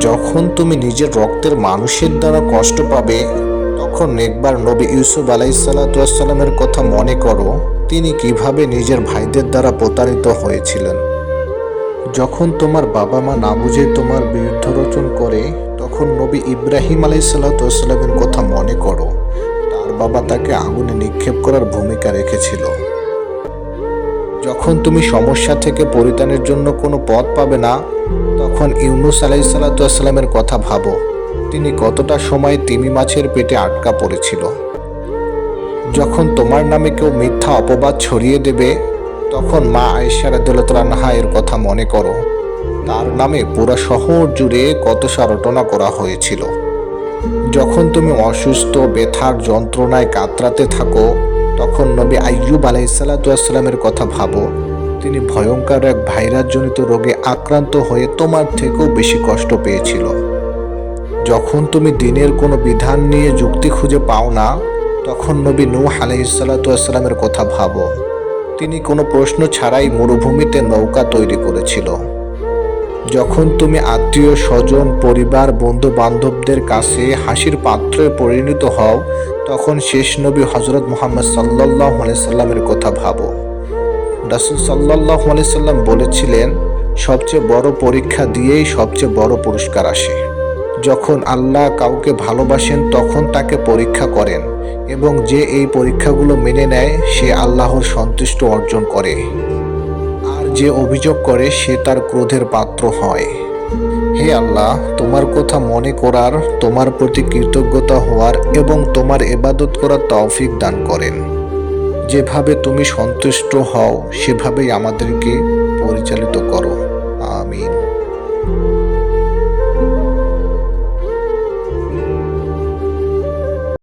যখন তুমি নিজের রক্তের মানুষের দ্বারা কষ্ট পাবে, তখন একবার নবী ইউসুফ আলাইসাল্লামের কথা মনে করো, তিনি কীভাবে নিজের ভাইদের দ্বারা প্রতারিত হয়েছিলেন। যখন তোমার বাবা মা না বুঝে তোমার বিরুদ্ধ রচন করে, তখন নবী ইব্রাহিম আলাইসাল্লামের কথা মনে করো, তার বাবা তাকে আগুনে নিক্ষেপ করার ভূমিকা রেখেছিল। যখন তুমি সমস্যা থেকে পরিত্রাণের জন্য কোনো পথ পাবে না তখন ইউনুস আলাইসাল্লামের কথা ভাবো, তিনি কতটা সময় তিমি মাছের পেটে আটকা পড়েছিল। যখন তোমার নামে কেউ মিথ্যা অপবাদ ছড়িয়ে দেবে, তখন মা আয়েশা রাদিয়াল্লাহু এর কথা মনে করো। তার নামে পুরো শহর জুড়ে কত সারটনা করা হয়েছিল। যখন তুমি অসুস্থ, ব্যথার যন্ত্রণায় কাতরাতে থাকো, তখন নবী আইয়ুব আলাইসাল্লামের কথা ভাবো তিনি ভয়ঙ্কর এক ভাইরাসজনিত রোগে আক্রান্ত হয়ে তোমার থেকেও বেশি কষ্ট পেয়েছিল। যখন তুমি দিনের কোনো বিধান নিয়ে যুক্তি খুঁজে পাও না, তখন নবী নূহ আলাইসাল্লামের কথা ভাবো। তিনি কোনো প্রশ্ন ছাড়াই মরুভূমিতে নৌকা তৈরি করেছিল। যখন তুমি আত্মীয়, স্বজন, পরিবার বন্ধু বান্ধবদের কাছে হাসির পাত্রে পরিণত হও, তখন শেষ নবী হজরত মোহাম্মদ সাল্লাহ সাল্লামের কথা ভাবো। রাসুল সাল্লাহ সাল্লাম বলেছিলেন, সবচেয়ে বড় পরীক্ষা দিয়েই সবচেয়ে বড় পুরস্কার আসে। যখন আল্লাহ কাউকে ভালোবাসেন, তখন তাকে পরীক্ষা করেন এবং যে এই পরীক্ষাগুলো মেনে নেয়, সে আল্লাহর সন্তুষ্ট অর্জন করে। আর যে অভিযোগ করে, সে তার ক্রোধের পাত্র হয়। হে আল্লাহ, তোমার কথা মনে করার, তোমার প্রতি কৃতজ্ঞতা হওয়ার এবং তোমার এবাদত করার তৌফিক দান করেন। যেভাবে তুমি সন্তুষ্ট হও সেভাবেই আমাদেরকে পরিচালিত করো। আমিন।